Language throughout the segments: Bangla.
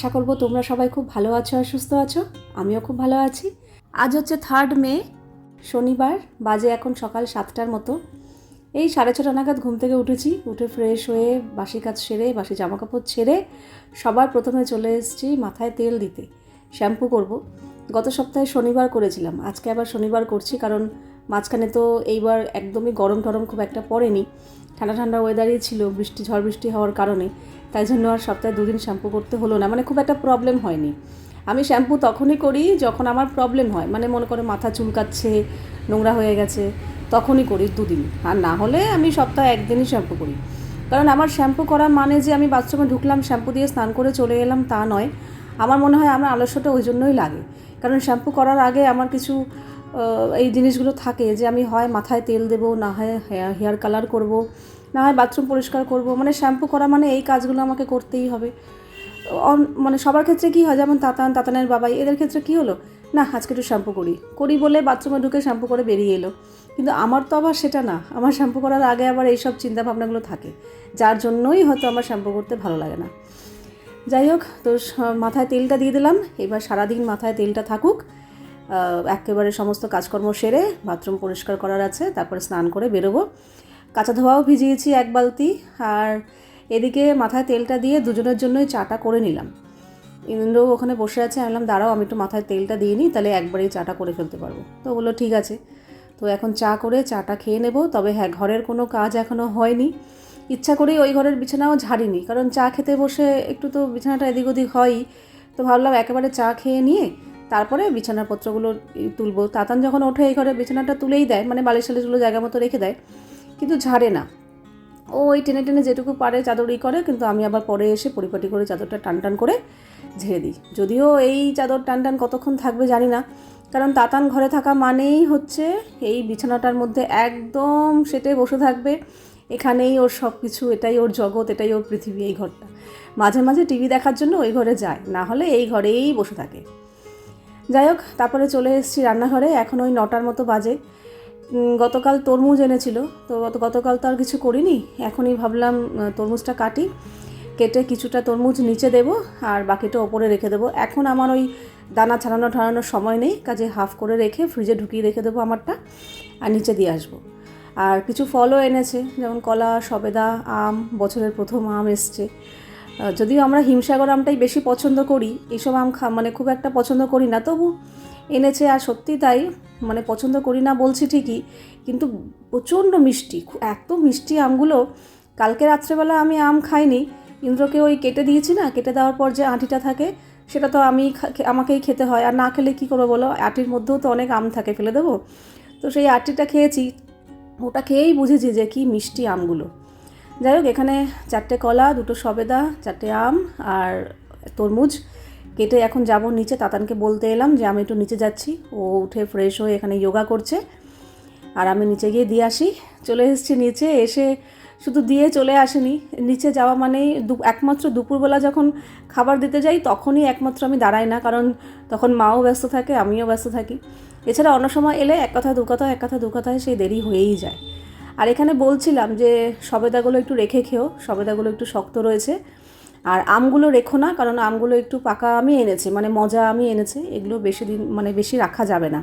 আশা করব তোমরা সবাই খুব ভালো আছো আর সুস্থ আছো। আমিও খুব ভালো আছি। আজ হচ্ছে থার্ড মে শনিবার, বাজে এখন সকাল সাতটার মতো। এই সাড়ে ছটা নাগাদ ঘুম থেকে উঠেছি, উঠে ফ্রেশ হয়ে বাসি কাজ সেরে, বাসি জামা কাপড় ছেড়ে সবার প্রথমে চলে এসেছি মাথায় তেল দিতে, শ্যাম্পু করব। গত সপ্তাহে শনিবার করেছিলাম, আজকে আবার শনিবার করছি কারণ মাঝখানে তো এইবার একদমই গরম টরম খুব একটা পড়েনি। ঠান্ডা ঠান্ডা ওয়েদারই ছিল, বৃষ্টি, ঝড় বৃষ্টি হওয়ার কারণে। তাই জন্য আর সপ্তাহে দুদিন শ্যাম্পু করতে হলো না। মানে খুব একটা প্রবলেম হয়নি। আমি শ্যাম্পু তখনই করি যখন আমার প্রবলেম হয়। মানে মনে করে মাথা চুলকাচ্ছে, নোংরা হয়ে গেছে, তখনই করি দুদিন। আর না হলে আমি সপ্তাহে একদিনই শ্যাম্পু করি। কারণ আমার শ্যাম্পু করা মানে যে আমি বাথরুমে ঢুকলাম শ্যাম্পু দিয়ে স্নান করে চলে এলাম তা নয়। আমার মনে হয় আমার আলস্যটা ওই জন্যই লাগে। কারণ শ্যাম্পু করার আগে আমার কিছু এই জিনিসগুলো থাকে যে আমি হয় মাথায় তেল দেবো, না হয় হেয়ার কালার করব, না হয় বাথরুম পরিষ্কার করব। মানে শ্যাম্পু করা মানে এই কাজগুলো আমাকে করতেই হবে। মানে সবার ক্ষেত্রে কী হয়, যেমন তাতান, তাতানের বাবাই এদের ক্ষেত্রে কী হলো? না, আজকে একটু শ্যাম্পু করি। করি বলে বাথরুমে ঢুকে শ্যাম্পু করে বেরিয়ে এলো। কিন্তু আমার তো আবার সেটা না। আমার শ্যাম্পু করার আগে আবার এইসব চিন্তাভাবনাগুলো থাকে। যার জন্যই হয়তো আমার শ্যাম্পু করতে ভালো লাগে না। যাই হোক, তো মাথায় তেলটা দিয়ে দিলাম। এবার সারাদিন মাথায় তেলটা থাকুক। একেবারে সমস্ত কাজকর্ম সেরে বাথরুম পরিষ্কার করার আছে, তারপরে স্নান করে বেরোবো। কাঁচা ধোয়াও ভিজিয়েছি এক বালতি, আর এদিকে মাথায় তেলটা দিয়ে দুজনের জন্যই চাটা করে নিলাম। ইন্দ্র ওখানে বসে আছে, আমি বললাম, দাঁড়াও, আমি একটু মাথায় তেলটা দিয়ে নিই, তাহলে একবারেই চাটা করে ফেলতে পারব। তো বলল, ঠিক আছে। তো এখন চা করে চাটা খেয়ে নেব, তবে হ্যাঁ ঘরের কোনো কাজ এখনও হয়নি। ইচ্ছা করেই ওই ঘরের বিছানাও ঝাড়িনি, কারণ চা খেতে বসে একটু তো বিছানাটা এদিক ওদিক হয়ই। তো ভাবলাম একেবারে চা খেয়ে নিয়ে তারপরে বিছানার পত্রগুলো তুলবো। তাতান যখন ওঠে এই ঘরে বিছানাটা তুলেই দেয় মানে বালিশ টালিশগুলো জায়গা মতো রেখে দেয়, কিন্তু ঝাড়ে না। ও ওই টেনে টেনে যেটুকু পারে চাদরই করে, কিন্তু আমি আবার পরে এসে পরিপাটি করে চাদরটা টান টান করে ঝেড়ে দিই। যদিও এই চাদর টান টান কতক্ষণ থাকবে জানি না, কারণ তাতান ঘরে থাকা মানেই হচ্ছে এই বিছানাটার মধ্যে একদম সেটে বসে থাকবে। এখানেই ওর সব কিছু এটাই ওর জগৎ, এটাই ওর পৃথিবী, এই ঘরটা। মাঝে মাঝে টিভি দেখার জন্য ওই ঘরে যায়, না হলে এই ঘরেই বসে থাকে। যাই হোক, তারপরে চলে এসেছি রান্নাঘরে, এখন ওই নটার মতো বাজে। গতকাল তরমুজ এনেছিল, তো গত, গতকাল তো আর কিছু করিনি, এখনই ভাবলাম তরমুজটা কাটি, কেটে কিছুটা তরমুজ নিচে দেব, আর বাকিটা ওপরে রেখে দেবো। এখন আমার ওই দানা ছাড়ানো ঠাড়ানোর সময় নেই, কাজে হাফ করে রেখে ফ্রিজে ঢুকিয়ে রেখে দেবো আমারটা, আর নিচে দিয়ে আসব। আর কিছু ফলও এনেছে, যেমন কলা, সবেদা, আম, বছরের প্রথম আম এসছে। যদিও আমরা হিমসাগর আমটাই বেশি পছন্দ করি এইসব আম খা মানে খুব একটা পছন্দ করি না, তবু এনেছে আর সত্যি তাই মানে পছন্দ করি না বলছি ঠিকই, কিন্তু প্রচণ্ড মিষ্টি এত মিষ্টি আমগুলো, কালকে রাত্রেবেলা আমি আম খাইনি, ইন্দ্রকে ওই কেটে দিয়েছি না, কেটে দেওয়ার পর যে আঁটিটা থাকে, সেটা তো আমি আমাকেই খেতে হয়, আর না খেলে কী করব বলো, আটির মধ্যেও তো অনেক আম থাকে, ফেলে দেবো, তো সেই আটিটা খেয়েছি, ওটা খেয়েই বুঝেছি যে কি মিষ্টি আমগুলো। যাই হোক, এখানে চারটে কলা, দুটো সবেদা, চারটে আম আর তরমুজ। কেটে এখন যাব নিচে। তাতানকে বলতে এলাম যে আমি একটু নিচে যাচ্ছি। ও উঠে ফ্রেশ হয়ে এখানে যোগা করছে। আর আমি নিচে গিয়ে দিয়ে আসি। চলে এসেছি নিচে। এসে শুধু দিয়ে চলে আসেনি। নিচে যাওয়া মানেই দু- একমাত্র দুপুরবেলা যখন খাবার দিতে যাই, তখনই একমাত্র আমি দাঁড়াই না। কারণ তখন মাও ব্যস্ত থাকে, আমিও ব্যস্ত থাকি। এছাড়া অন্য সময় এলে এক কথা দু কথা এক কথা দু কথায় সেই দেরি হয়েই যায়। আর এখানে বলছিলাম যে সবেদাগুলো একটু রেখে খেও, সবেদাগুলো একটু শক্ত রয়েছে। আর আমগুলো রেখো না, কারণ আমগুলো একটু পাকা আমি এনেছি মানে মজা আমি এনেছি, এগুলো বেশি দিন মানে বেশি রাখা যাবে না।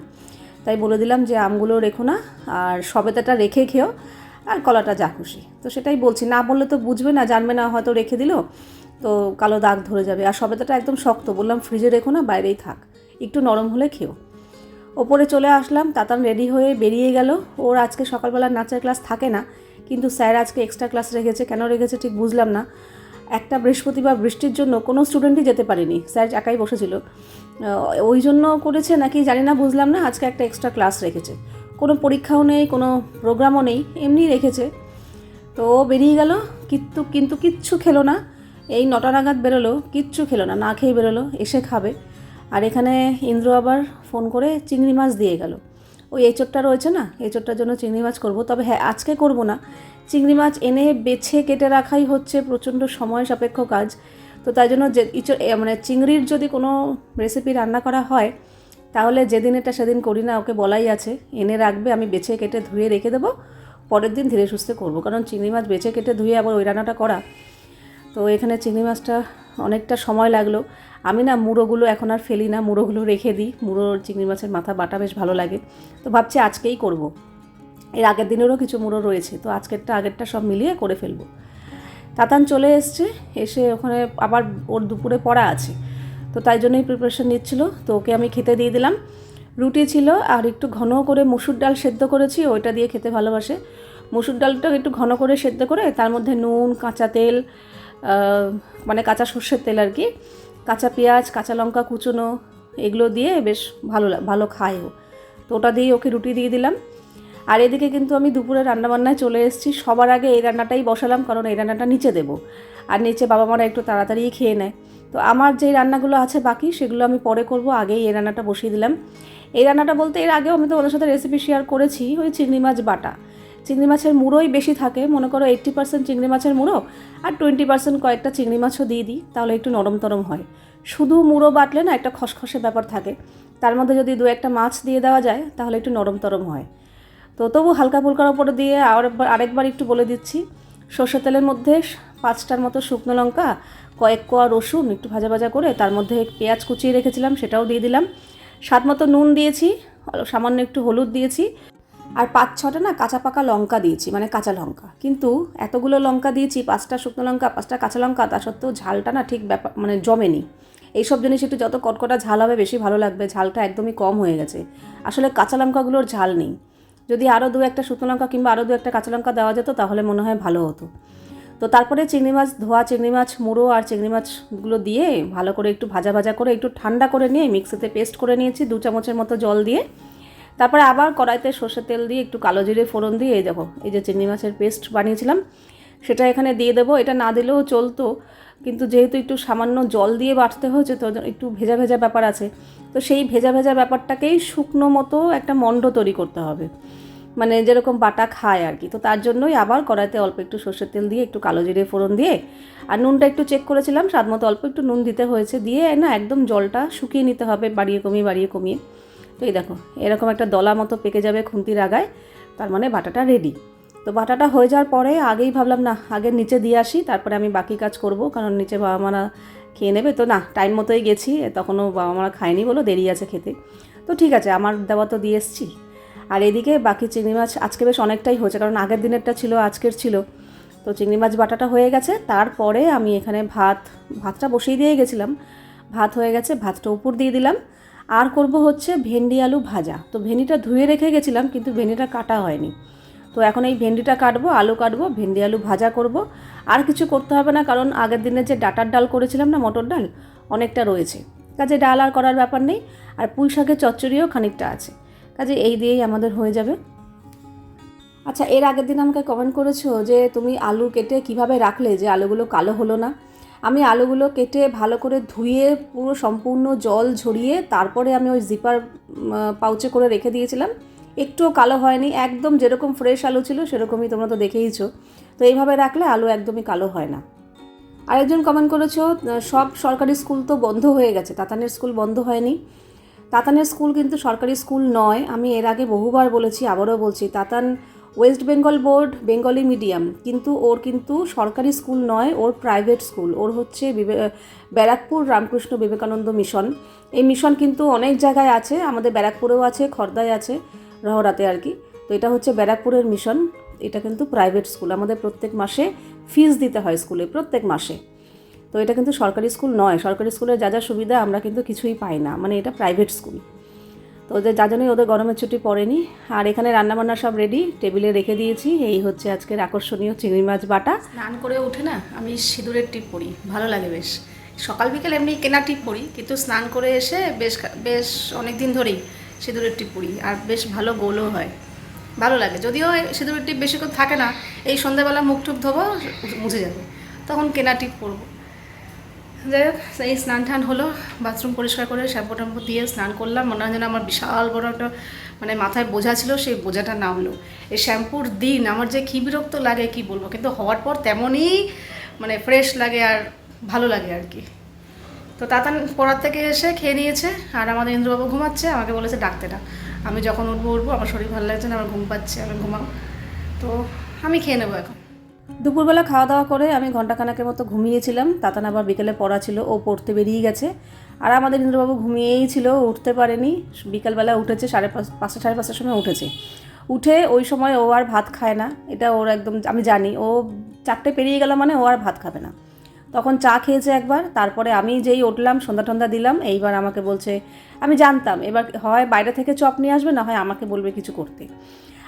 তাই বলে দিলাম যে আমগুলো রেখো না, আর সবেদাটা রেখে খেও, আর কলাটা যা খুশি। তো সেটাই বলছি, না বললে তো বুঝবে না, জানবে না হয়তো রেখে দিল, তো কালো দাগ ধরে যাবে। আর সবেদাটা একদম শক্ত, বললাম ফ্রিজে রেখো না, বাইরেই থাক। একটু নরম হলে খেও। ওপরে চলে আসলাম, তাতান রেডি হয়ে বেরিয়ে গেল। ওর আজকে সকালবেলা নাচের ক্লাস থাকে না, কিন্তু স্যার আজকে এক্সট্রা ক্লাস রেখেছে। কেন রেখেছে ঠিক বুঝলাম না। একটা বৃহস্পতিবার বৃষ্টির জন্য কোনো স্টুডেন্টই যেতে পারেনি। স্যার একাই বসেছিল। ওই জন্য করেছে নাকি জানি না, বুঝলাম না। আজকে একটা এক্সট্রা ক্লাস রেখেছে। কোনো পরীক্ষাও নেই, কোনো প্রোগ্রামও নেই, এমনি রেখেছে। তো বেরিয়ে গেল, কিন্তু কিন্তু কিচ্ছু খেলো না। এই নটা নাগাদ বেরোলো, কিচ্ছু খেলো না না খেয়ে বেরোলো, এসে খাবে। আর এখানে ইন্দ্র আবার ফোন করে চিংড়ি মাছ দিয়ে গেল। ওই এঁচোড়টা রয়েছে না? এঁচোড়টার জন্য চিংড়ি মাছ করব। তবে হ্যাঁ আজকে করব না। চিংড়ি মাছ এনে বেছে কেটে রাখাই হচ্ছে প্রচণ্ড সময় সাপেক্ষ কাজ। তো তাই জন্য যে ইঁচড় এ মানে চিংড়ির যদি কোনো রেসিপি রান্না করা হয়, তাহলে যেদিন এটা সেদিন করি না, ওকে বলাই আছে। এনে রাখবে, আমি বেছে কেটে ধুয়ে রেখে দেবো। পরের দিন ধীরে সুস্থে করব। কারণ চিংড়ি মাছ বেছে কেটে ধুয়ে আবার ওই রান্নাটা করা তো এখানে চিংড়ি মাছটা অনেকটা সময় লাগল। আমি না মুড়োগুলো এখন আর ফেলি না, মুড়োগুলো রেখে দিই। মুড়ো চিংড়ি মাছের মাথা বাটা বেশ ভালো লাগে। তো ভাবছি আজকেই করব। এর আগের দিনেরও কিছু মুড়ো রয়েছে, তো আজকেরটা আগেরটা সব মিলিয়ে করে ফেলব। তাতান চলে এসছে, এসে ওখানে আবার ওর দুপুরে পড়া আছে। তো তাই জন্যই প্রিপারেশন নিচ্ছিল, তো ওকে আমি খেতে দিয়ে দিলাম। রুটি ছিল আর একটু ঘন করে মুসুর ডাল সেদ্ধ করেছি, ওইটা দিয়ে খেতে ভালোবাসে। মুসুর ডালটা একটু ঘন করে সেদ্ধ করে তার মধ্যে নুন, কাঁচা তেল মানে কাঁচা সর্ষের তেল আর কি। কাঁচা পেঁয়াজ, কাঁচা লঙ্কা, কুচনো, এগুলো দিয়ে বেশ ভালো ভালো খায় ও। তো ওটা দিয়েই ওকে রুটি দিয়ে দিলাম। আর এদিকে কিন্তু আমি দুপুরে রান্নাবান্নায় চলে এসেছি। সবার আগে এই রান্নাটাই বসালাম, কারণ এই রান্নাটা নিচে দেবো। আর নিচে বাবা মারা একটু তাড়াতাড়ি খেয়ে নেয়। তো আমার যেই রান্নাগুলো আছে বাকি, সেগুলো আমি পরে করব। আগেই এই রান্নাটা বসিয়ে দিলাম। এই রান্নাটা বলতে এর আগেও আমি তো ওদের সাথে রেসিপি শেয়ার করেছি, ওই চিংড়ি মাছ বাটা। চিংড়ি মাছের মুড়োই বেশি থাকে। মনে করো এইট্টি পার্সেন্ট চিংড়ি মাছের মুড়ো আর টোয়েন্টি পার্সেন্ট কয়েকটা চিংড়ি মাছও দিয়ে দিই, তাহলে একটু নরম তরম হয়। শুধু মুড়ো বাটলে না একটা খসখসে ব্যাপার থাকে। তার মধ্যে যদি দু একটা মাছ দিয়ে দেওয়া যায়, তাহলে একটু নরম তরম হয়। তো তবু হালকা ফুলকার ওপরে দিয়ে আরেকবার আরেকবার একটু বলে দিচ্ছি। সর্ষে তেলের মধ্যে পাঁচটার মতো শুকনো লঙ্কা, কয়েক কোয়া রসুন একটু ভাজা ভাজা করে তার মধ্যে পেঁয়াজ কুচিয়ে রেখেছিলাম, সেটাও দিয়ে দিলাম। স্বাদ মতো নুন দিয়েছি, সামান্য একটু হলুদ দিয়েছি। আর পাঁচ ছটা না কাঁচা পাকা লঙ্কা দিয়েছি মানে কাঁচা লঙ্কা। কিন্তু এতগুলো লঙ্কা দিয়েছি, পাঁচটা শুকনো লঙ্কা, পাঁচটা কাঁচা লঙ্কা, তা সত্ত্বেও ঝালটা না ঠিক ব্যাপার মানে জমেনি। এইসব জিনিস একটু যত কটকটা ঝাল হবে বেশি ভালো লাগবে, ঝালটা একদমই কম হয়ে গেছে। আসলে কাঁচা লঙ্কাগুলোর ঝাল নেই। যদি আরও দু একটা শুকনো লঙ্কা কিংবা আরও দু একটা কাঁচা লঙ্কা দেওয়া যেত, তাহলে মনে হয় ভালো হতো। তো তারপরে চিংড়ি মাছ, ধোয়া চিংড়ি মাছ, মুড়ো আর চিংড়ি মাছগুলো দিয়ে ভালো করে একটু ভাজা ভাজা করে একটু ঠান্ডা করে নিয়ে মিক্সিতে পেস্ট করে নিয়েছি, দু চামচের মতো জল দিয়ে। তারপরে আবার কড়াইতে সর্ষের তেল দিয়ে একটু কালো জিরে ফোড়ন দিয়ে এই দেখো, এই যে চিংড়ি মাছের পেস্ট বানিয়েছিলাম, সেটা এখানে দিয়ে দেবো। এটা না দিলেও চলতো, কিন্তু যেহেতু একটু সামান্য জল দিয়ে বাটতে হয়েছে, তো একটু ভেজা ভেজা ব্যাপার আছে। তো সেই ভেজা ভেজা ব্যাপারটাকেই শুকনো মতো একটা মণ্ড তৈরি করতে হবে। মানে যেরকম বাটা খায় আর কি। তো তার জন্যই আবার কড়াইতে অল্প একটু সর্ষের তেল দিয়ে একটু কালো জিরে ফোড়ন দিয়ে, আর নুনটা একটু চেক করেছিলাম, স্বাদ মতো অল্প একটু নুন দিতে হয়েছে। দিয়ে না একদম জলটা শুকিয়ে নিতে হবে, বাড়িয়ে কমিয়ে বাড়িয়ে কমিয়ে। তো এই দেখো, এরকম একটা দলা মতো পেকে যাবে খুন্তির আগায়, তার মানে বাটাটা রেডি তো বাটাটা হয়ে যাওয়ার পরে আগেই ভাবলাম, না, আগে নিচে দিয়ে আসি, তারপরে আমি বাকি কাজ করব, কারণ নিচে বাবা মারা খেয়ে নেবে। তো না টাইম মতোই গেছি, তখনও বাবা মারা খায়নি বলো, দেরি আছে খেতে। তো ঠিক আছে, আমার দেওয়া তো দিয়ে এসছি। আর এদিকে বাকি চিংড়ি মাছ আজকে বেশ অনেকটাই হয়েছে, কারণ আগের দিনেরটা ছিল, আজকের ছিল। তো চিংড়ি মাছ বাটাটা হয়ে গেছে, তারপরে আমি এখানে ভাত, ভাতটা বসিয়ে দিয়ে গেছিলাম। ভাত হয়ে গেছে, ভাতটা উপর দিয়ে দিলাম। আর করব হচ্ছে ভেন্ডি আলু ভাজা। তো ভেন্ডিটা ধুয়ে রেখে গেছিলাম, কিন্তু ভেন্ডিটা কাটা হয়নি। তো এখন এই ভেন্ডিটা কাটবো, আলু কাটবো, ভেন্ডি আলু ভাজা করব। আর কিছু করতে হবে না, কারণ আগের দিনে যে ডাটার ডাল করেছিলাম না, মটর ডাল, অনেকটা রয়েছে। কাজে ডাল আর করার ব্যাপার নেই, আর পুঁই শাকের চচ্চড়িও খানিকটা আছে। কাজে এই দিয়েই আমাদের হয়ে যাবে। আচ্ছা এর আগের দিন আমাকে কমেন্ট করেছ যে, তুমি আলু কেটে কীভাবে রাখলে যে আলুগুলো কালো হলো না? আমি আলুগুলো কেটে ভালো করে ধুয়ে পুরো সম্পূর্ণ জল ঝরিয়ে তারপরে আমি ওই জিপার পাউচে করে রেখে দিয়েছিলাম। একটুও কালো হয়নি, একদম যেরকম ফ্রেশ আলু ছিল সেরকমই তোমরা তো দেখেইছো। তো এইভাবে রাখলে আলু একদমই কালো হয় না। আরেকজন কমেন্ট করেছ সব সরকারি স্কুল তো বন্ধ হয়ে গেছে, তাতানের স্কুল বন্ধ হয়নি। তাতানের স্কুল কিন্তু সরকারি স্কুল নয়, আমি এর আগে বহুবার বলেছি, আবারও বলছি, Tatan West Bengal board Bengali medium কিন্তু ওর কিন্তু সরকারি স্কুল নয়, ওর প্রাইভেট স্কুল ওর হচ্ছে ব্যারাকপুর রামকৃষ্ণ বিবেকানন্দ মিশন এই মিশন কিন্তু অনেক জায়গায় আছে, আমাদের ব্যারাকপুরেও আছে, খর্দায় আছে, রহরাতে আর কি। তো এটা হচ্ছে ব্যারাকপুরের মিশন এটা কিন্তু প্রাইভেট স্কুল আমাদের প্রত্যেক মাসে ফিস দিতে হয় স্কুলে প্রত্যেক মাসে। তো এটা কিন্তু সরকারি স্কুল নয়, সরকারি স্কুলের যা যা সুবিধা আমরা কিন্তু কিছুই পাই না। মানে এটা প্রাইভেট স্কুল তো ওদের যা জন্যই ওদের গরমের ছুটি পড়েনি। আর এখানে রান্নাবান্না সব রেডি টেবিলে রেখে দিয়েছি। এই হচ্ছে আজকের আকর্ষণীয় চিংড়ি মাছ বাটা। স্নান করে উঠে না আমি সিঁদুরের টিপ পরি ভালো লাগে বেশ। সকাল বিকেল এমনি কেনা টিপ পরি কিন্তু স্নান করে এসে বেশ বেশ অনেক দিন ধরেই সিঁদুরের টিপ পরি আর বেশ ভালো গোলও হয়। ভালো লাগে। যদিও সিঁদুরের টিপ বেশিক্ষণ থাকে না, এই সন্ধ্যাবেলা মুখ টুক ধোবো, মুছে যাবে। তখন কেনা টিপ পরবো যাই হোক এই স্নান টান হলো, বাথরুম পরিষ্কার করে শ্যাম্পু ট্যাম্পু দিয়ে স্নান করলাম। মনে হয় যেন আমার বিশাল বড় একটা মানে মাথায় বোঝা ছিল, সেই বোঝাটা নামলো। এই শ্যাম্পুর দিন আমার যে কী বিরক্ত লাগে, কি বলব? কিন্তু হওয়ার পর তেমনই মানে ফ্রেশ লাগে আর ভালো লাগে আর কি। তো তাতান পড়ার থেকে এসে খেয়ে নিয়েছে, আর আমাদের ইন্দ্রবাবু ঘুমাচ্ছে, আমাকে বলেছে, ডাকতে না আমি যখন উঠবো উঠবো, আমার শরীর ভালো লাগছে না, আমার ঘুম পাচ্ছে, আমি ঘুমাও তো আমি খেয়ে নেব এখন। দুপুরবেলা খাওয়া দাওয়া করে আমি ঘন্টাখানেকের মতো ঘুমিয়েছিলাম। তাতান আবার বিকেলে পড়া ছিল, ও পড়তে বেরিয়ে গেছে। আর আমাদের ইন্দ্রবাবু ঘুমিয়েই ছিল উঠতে পারেনি। বিকালবেলা উঠেছে, সাড়ে পাঁচ পাঁচটা, সাড়ে পাঁচটার সময় উঠেছে। উঠে ওই সময় ও আর ভাত খায় না। এটা ওর একদম, আমি জানি, ও চারটে পেরিয়ে গেল মানে ও আর ভাত খাবে না। তখন চা খেয়েছে একবার, তারপরে আমি যেই উঠলাম, সন্ধ্যা টন্ধা দিলাম, এইবার আমাকে বলছে, আমি জানতাম, এবার হয় বাইরে থেকে চপ নিয়ে আসবে, না হয় আমাকে বলবে কিছু করতে।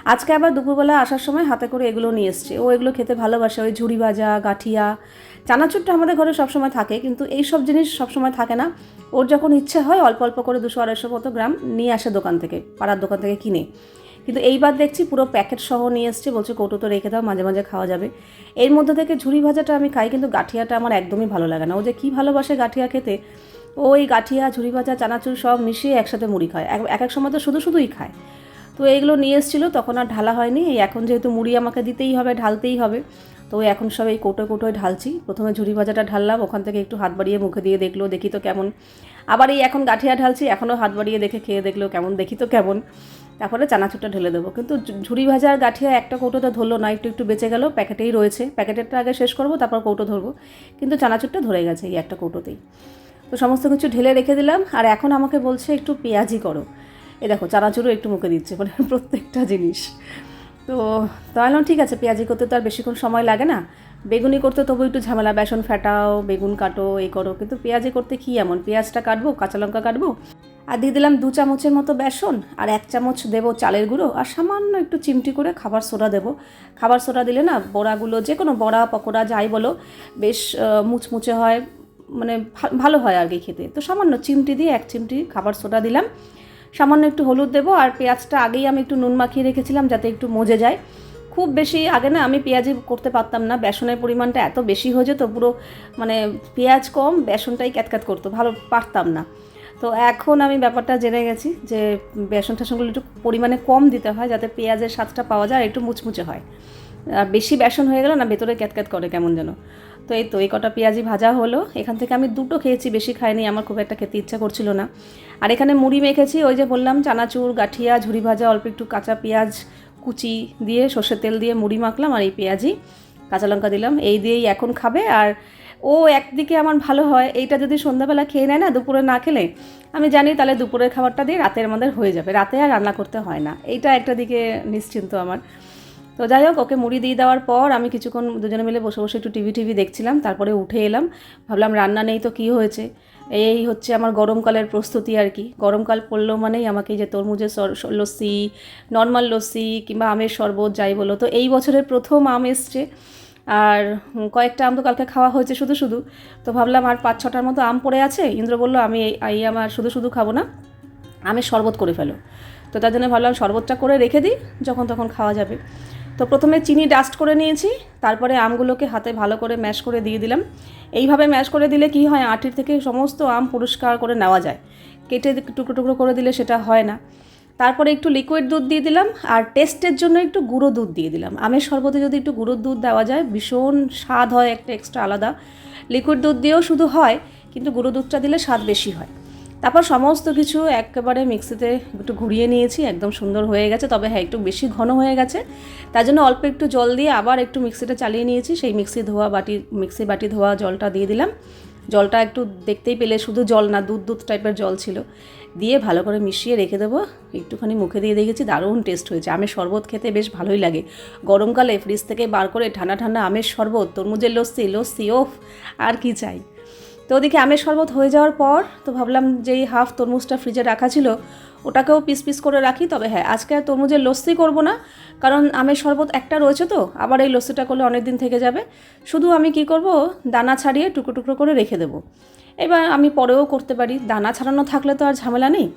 আজকে আবার দুপুরবেলা আসার সময় হাতে করে এগুলো নিয়ে এসছে। ও এগুলো খেতে ভালোবাসে, ওই ঝুড়ি ভাজা, গাঠিয়া, চানাচুরটা আমাদের ঘরে সবসময় থাকে, কিন্তু এই সব জিনিস সবসময় থাকে না। ওর যখন ইচ্ছে হয় অল্প অল্প করে দুশো আড়াইশো মতো গ্রাম নিয়ে আসে দোকান থেকে, পাড়ার দোকান থেকে কিনে। কিন্তু এইবার দেখছি পুরো প্যাকেট সহ নিয়ে এসছে, বলছে কৌটো তো রেখে দাও, মাঝে মাঝে খাওয়া যাবে। এর মধ্যে থেকে ঝুড়ি ভাজাটা আমি খাই, কিন্তু গাঠিয়াটা আমার একদমই ভালো লাগে না। ও যে কী ভালোবাসে গাঠিয়া খেতে ওই গাঠিয়া, ঝুড়ি ভাজা, চানাচুর সব মিশিয়ে একসাথে মুড়ি খায়। এক এক সময় তো শুধু শুধুই খায়। তো এইগুলো নিয়ে এসেছিল, তখন আর ঢালা হয়নি। এখন যেহেতু মুড়ি আমাকে দিতেই হবে, ঢালতেই হবে। তো এখন সব এই কোটো কোটোয় ঢালছি। প্রথমে ঝুড়ি ভাজাটা ঢাললাম, ওখান থেকে একটু হাত বাড়িয়ে মুখে দিয়ে দেখল, দেখি তো কেমন। আবার এই এখন গাঠিয়া ঢালছি, এখনও হাত বাড়িয়ে দেখে খেয়ে দেখল কেমন, দেখি তো কেমন। তারপরে চানাচুরটা ঢেলে দেবো। কিন্তু ঝুড়ি ভাজা আর গাঠিয়া একটা কৌটোতে ধরলো না, একটু একটু বেঁচে গেল, প্যাকেটেই রয়েছে। প্যাকেটেরটা আগে শেষ করব, তারপর কৌটো ধরবো। কিন্তু চানাচুরটা ধরে গেছে এই একটা কৌটোতেই। তো সমস্ত কিছু ঢেলে রেখে দিলাম, আর এখন আমাকে বলছে একটু পেঁয়াজি করো। এ দেখো, চানাচুরও একটু মুখে দিচ্ছে মানে প্রত্যেকটা জিনিস। তো তাহলে ঠিক আছে, পেঁয়াজি করতে তো আর বেশিক্ষণ সময় লাগে না। বেগুনি করতে তবু একটু ঝামেলা, বেসন ফেটাও, বেগুন কাটো এই করো। কিন্তু পেঁয়াজি করতে কী এমন? পেঁয়াজটা কাটবো, কাঁচা লঙ্কা কাটবো, আর দিয়ে দিলাম দু চামচের মতো বেসন, আর এক চামচ দেবো চালের গুঁড়ো, আর সামান্য একটু চিমটি করে খাবার সোডা দেবো। খাবার সোডা দিলে না, বড়াগুলো যে কোনো বড়া, পকোড়া, যাই বলো, বেশ মুচমুচে হয় মানে ভালো হয় আর কি খেতে। তো সামান্য চিমটি দিয়ে এক চিমটি খাবার সোডা দিলাম সামান্য একটু হলুদ দেবো আর পেঁয়াজটা আগেই আমি একটু নুন মাখিয়ে রেখেছিলাম যাতে একটু মজে যায়। খুব বেশি আগে না আমি পেঁয়াজি করতে পারতাম না, বেসনের পরিমাণটা এত বেশি হয়ে যেত, পুরো মানে পেঁয়াজ কম, বেসনটাই ক্যাতক্যাত করতো, ভালো পারতাম না। তো এখন আমি ব্যাপারটা জেনে গেছি যে বেসন টেসনগুলো একটু পরিমাণে কম দিতে হয় যাতে পেঁয়াজের স্বাদটা পাওয়া যায় আর একটু মুচমুচে হয়। বেশি বেসন হয়ে গেল না, ভেতরে ক্যাতক্যাত করে কেমন যেন। তো এই তো, এই কটা পেঁয়াজি ভাজা হলো। এখান থেকে আমি দুটো খেয়েছি, বেশি খাইনি, আমার খুব একটা খেতে ইচ্ছা করছিল না। আর এখানে মুড়ি মেখেছি, ওই যে বললাম, চানাচুর, গাঠিয়া, ঝুরি ভাজা, অল্প একটু কাঁচা পেঁয়াজ, কুচি দিয়ে, সর্ষের তেল দিয়ে মুড়ি মাখলাম আর এই পেঁয়াজি কাঁচা লঙ্কা দিলাম। এই দিয়েই এখন খাবে। আর ও একদিকে আমার ভালো হয়, এইটা যদি সন্ধ্যাবেলা খেয়ে নেয় না, দুপুরে না খেলে, আমি জানি তাহলে দুপুরের খাবারটা দিয়ে রাতের আমাদের হয়ে যাবে। রাতে আর রান্না করতে হয় না। এইটা একটা দিকে নিশ্চিন্ত আমার। তো যাই হোক, ওকে মুড়ি দিয়ে দেওয়ার পর আমি কিছুক্ষণ দুজনে মিলে বসে বসে একটু টিভি টিভি দেখছিলাম, তারপরে উঠে এলাম। ভাবলাম, রান্না নেই তো কী হয়েছে? এই হচ্ছে আমার গরমকালের প্রস্তুতি আর কি। গরমকাল পড়ল মানেই আমাকে যে তরমুজের লস্যি নর্মাল লস্যি কিংবা আমের শরবত যাই বলো, তো এই বছরের প্রথম আম এসছে। আর কয়েকটা আম তো কালকে খাওয়া হয়েছে শুধু শুধু। তো ভাবলাম, আর পাঁচ ছটার মতো আম পড়ে আছে? ইন্দ্র বলল, আমি এই আমার শুধু শুধু খাব না, আমের শরবত করে ফেলো। তো তার জন্য ভাবলাম, শরবতটা করে রেখে দিই, যখন তখন খাওয়া যাবে। তো প্রথমে চিনি ডাস্ট করে নিয়েছি, তারপরে আমগুলোকে হাতে ভালো করে ম্যাশ করে দিয়ে দিলাম। এইভাবে ম্যাশ করে দিলে কি হয়, আটির থেকে সমস্ত আম পরিষ্কার করে নেওয়া যায়। কেটে টুকরো টুকরো করে দিলে সেটা হয় না। তারপরে একটু লিকুইড দুধ দিয়ে দিলাম, আর টেস্টের জন্য একটু গুঁড়ো দুধ দিয়ে দিলাম। আমের শরবতে যদি একটু গুঁড়ো দুধ দেওয়া যায়, ভীষণ স্বাদ হয়, একটা এক্সট্রা আলাদা। লিকুইড দুধ দিয়েও শুধু হয়, কিন্তু গুঁড়ো দুধটা দিলে স্বাদ বেশি হয়। তারপর সমস্ত কিছু একেবারে মিক্সিতে একটু ঘুরিয়ে নিয়েছি, একদম সুন্দর হয়ে গেছে। তবে হ্যাঁ একটু বেশি ঘন হয়ে গেছে। তার জন্য অল্প একটু জল দিয়ে আবার একটু মিক্সিটা চালিয়ে নিয়েছি। সেই মিক্সি ধোয়া বাটি, মিক্সি বাটি ধোয়া জলটা দিয়ে দিলাম। জলটা একটু দেখতেই পেলে, শুধু জল না, দুধ দুধ টাইপের জল ছিল। দিয়ে ভালো করে মিশিয়ে রেখে দেবো। একটুখানি মুখে দিয়ে দেখেছি, দারুণ টেস্ট হয়েছে। আমের শরবত খেতে বেশ ভালোই লাগে। গরমকালে ফ্রিজ থেকে বার করে ঠান্ডা ঠান্ডা আমের শরবত, তরমুজের লস্যি লস্যি, ওফ, আর কি চাই? তো ওদিকে আমের শরবত হয়ে যাওয়ার পর তো ভাবলাম যেই হাফ তরমুজটা ফ্রিজে রাখা ছিল, ওটাকেও পিস পিস করে রাখি। তবে হ্যাঁ আজকে আর তরমুজের লস্যি করব না, কারণ আমের শরবত একটা রয়েছে তো, আবার এই লস্যিটা করলে অনেক দিন থেকে যাবে। শুধু আমি কি করব, দানা ছাড়িয়ে টুকরো টুকরো করে রেখে দেবো। এবার আমি পরেও করতে পারি। দানা ছাড়ানো থাকলে তো আর ঝামেলা নেই।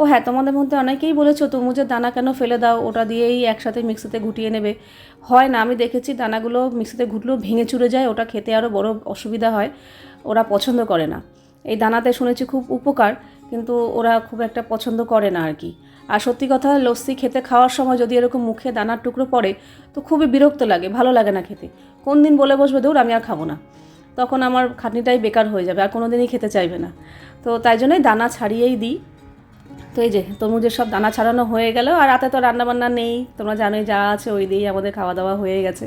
ও হ্যাঁ তোমাদের মধ্যে অনেকেই বলেছ তরমুজের দানা কেন ফেলে দাও, ওটা দিয়েই একসাথে মিক্সিতে ঘুটিয়ে নেবে। হয় না, আমি দেখেছি দানাগুলো মিক্সিতে ঘুটলেও ভেঙে চুরে যায়, ওটা খেতে আরও বড় অসুবিধা হয়। ওরা পছন্দ করে না। এই দানাতে শুনেছি খুব উপকার, কিন্তু ওরা খুব একটা পছন্দ করে না আর কি। আর সত্যি কথা, লস্যি খেতে খাওয়ার সময় যদি এরকম মুখে দানার টুকরো পড়ে, তো খুবই বিরক্ত লাগে, ভালো লাগে না খেতে। কোন দিন বলে বসবে, দৌড়, আমি আর খাব না। তখন আমার খাটনিটাই বেকার হয়ে যাবে, আর কোনো দিনই খেতে চাইবে না। তো তাই জন্যই দানা ছাড়িয়েই দিই। তো এই যে, তরমুজের সব দানা ছাড়ানো হয়ে গেল, আর রাতে তো রান্নাবান্না নেই। তোমরা জানোই যা আছে, ওই দিয়েই আমাদের খাওয়া দাওয়া হয়ে গেছে।